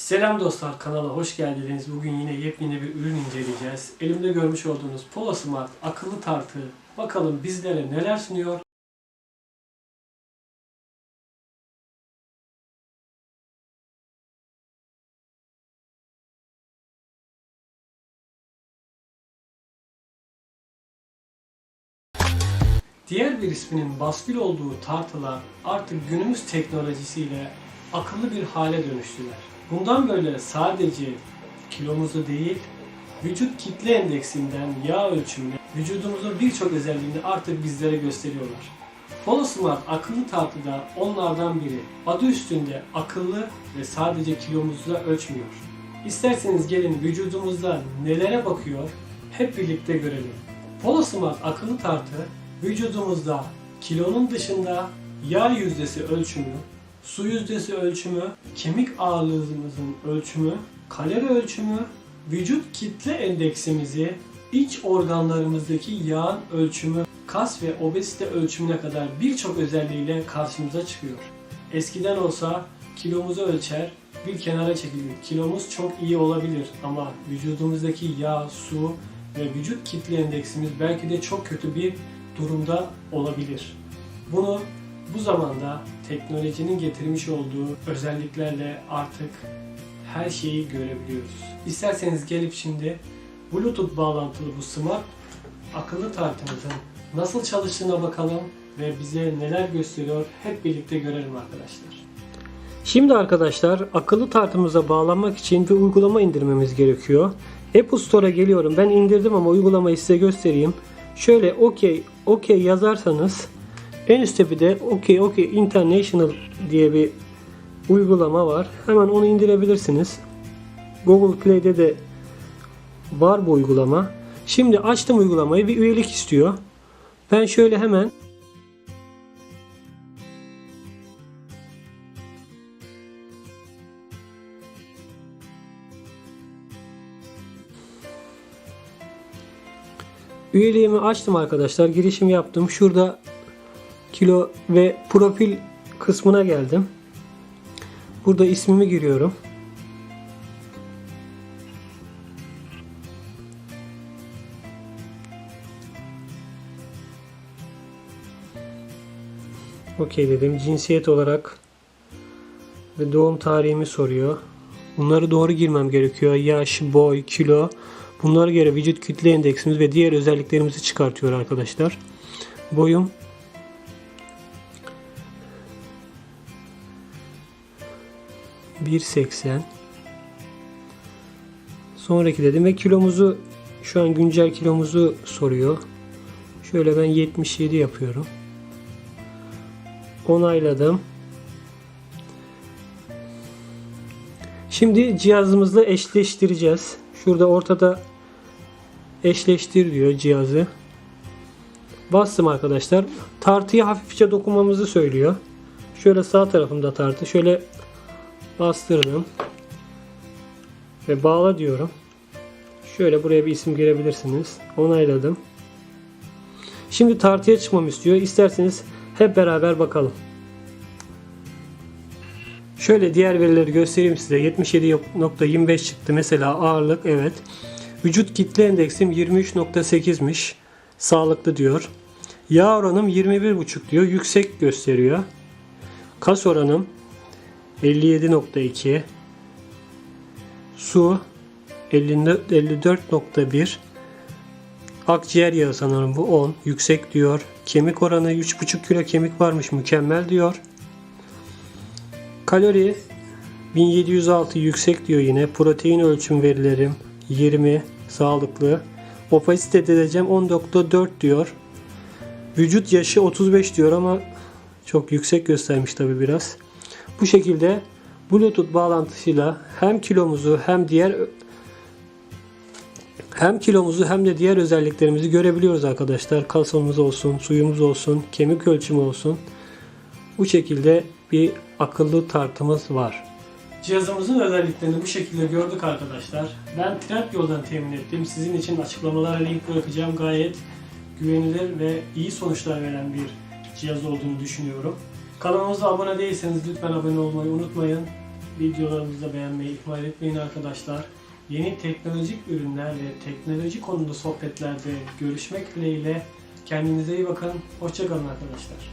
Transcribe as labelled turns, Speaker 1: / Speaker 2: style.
Speaker 1: Selam dostlar kanala hoş geldiniz. Bugün yine yepyeni bir ürün inceleyeceğiz. Elimde görmüş olduğunuz Polo Smart akıllı tartı. Bakalım bizlere neler sunuyor? Diğer bir isminin baskül olduğu tartılar artık günümüz teknolojisiyle akıllı bir hale dönüştüler. Bundan böyle sadece kilomuzu değil, vücut kitle endeksinden yağ ölçümüne, vücudumuzun birçok özelliğini artık bizlere gösteriyorlar. Polosmart akıllı tartı da onlardan biri. Adı üstünde akıllı ve sadece kilomuzu da ölçmüyor. İsterseniz gelin vücudumuzda nelere bakıyor hep birlikte görelim. Polosmart akıllı tartı vücudumuzda kilonun dışında yağ yüzdesi ölçümü, su yüzdesi ölçümü, kemik ağırlığımızın ölçümü, kalori ölçümü, vücut kitle endeksimizi, iç organlarımızdaki yağın ölçümü, kas ve obezite ölçümüne kadar birçok özelliğiyle karşımıza çıkıyor. Eskiden olsa kilomuzu ölçer, bir kenara çekilir. Kilomuz çok iyi olabilir ama vücudumuzdaki yağ, su ve vücut kitle endeksimiz belki de çok kötü bir durumda olabilir. Bunu bu zamanda teknolojinin getirmiş olduğu özelliklerle artık her şeyi görebiliyoruz. İsterseniz gelip şimdi Bluetooth bağlantılı bu smart akıllı tartımızın nasıl çalıştığına bakalım ve bize neler gösteriyor hep birlikte görelim arkadaşlar. Şimdi arkadaşlar akıllı tartımıza bağlanmak için bir uygulama indirmemiz gerekiyor. Apple Store'a geliyorum. Ben indirdim ama uygulamayı size göstereyim. Şöyle OK OK yazarsanız en üstte bir de OK OK International diye bir uygulama var. Hemen onu indirebilirsiniz. Google Play'de de var bu uygulama. Şimdi açtım uygulamayı. Bir üyelik istiyor. Ben şöyle hemen Üyeliğimi açtım arkadaşlar. Girişim yaptım. Şurada kilo ve profil kısmına geldim. Burada ismimi giriyorum. Okey dedim. Cinsiyet olarak ve doğum tarihimi soruyor. Bunları doğru girmem gerekiyor. Yaş, boy, kilo. Bunlara göre vücut kütle endeksimiz ve diğer özelliklerimizi çıkartıyor arkadaşlar. Boyum ...1.80... Sonraki dedim ve kilomuzu... ...şu an güncel kilomuzu soruyor. Şöyle ben 77 yapıyorum. Onayladım. Şimdi cihazımızla eşleştireceğiz. Şurada ortada eşleştir diyor cihazı. Bastım arkadaşlar. Tartıya hafifçe dokunmamızı söylüyor. Şöyle sağ tarafımda tartı. Şöyle bastırdım. Ve bağla diyorum. Şöyle buraya bir isim girebilirsiniz. Onayladım. Şimdi tartıya çıkmamı istiyor. İsterseniz hep beraber bakalım. Şöyle diğer verileri göstereyim size. 77.25 çıktı. Mesela ağırlık evet. Vücut kitle endeksim 23.8'miş. Sağlıklı diyor. Yağ oranım 21.5 diyor. Yüksek gösteriyor. Kas oranım 57.2. Su 54.1. Akciğer yağı sanırım bu 10. Yüksek diyor. Kemik oranı 3.5 kilo kemik varmış. Mükemmel diyor. Kalori 1706 yüksek diyor yine. Protein ölçüm verilerim 20 sağlıklı. Opasite derecem 10.4 diyor. Vücut yaşı 35 diyor ama çok yüksek göstermiş tabi biraz. Bu şekilde Bluetooth bağlantısıyla hem kilomuzu hem diğer hem kilomuzu hem de diğer özelliklerimizi görebiliyoruz arkadaşlar. Kasımız olsun, suyumuz olsun, kemik ölçümü olsun. Bu şekilde bir akıllı tartımız var. Cihazımızın özelliklerini bu şekilde gördük arkadaşlar. Ben Trendyol'dan temin ettim. Sizin için açıklamalara link bırakacağım. Gayet güvenilir ve iyi sonuçlar veren bir cihaz olduğunu düşünüyorum. Kanalımıza abone değilseniz lütfen abone olmayı unutmayın. Videolarımızı beğenmeyi ihmal etmeyin arkadaşlar. Yeni teknolojik ürünler ve teknoloji konulu sohbetlerde görüşmek dileğiyle. Kendinize iyi bakın. Hoşçakalın arkadaşlar.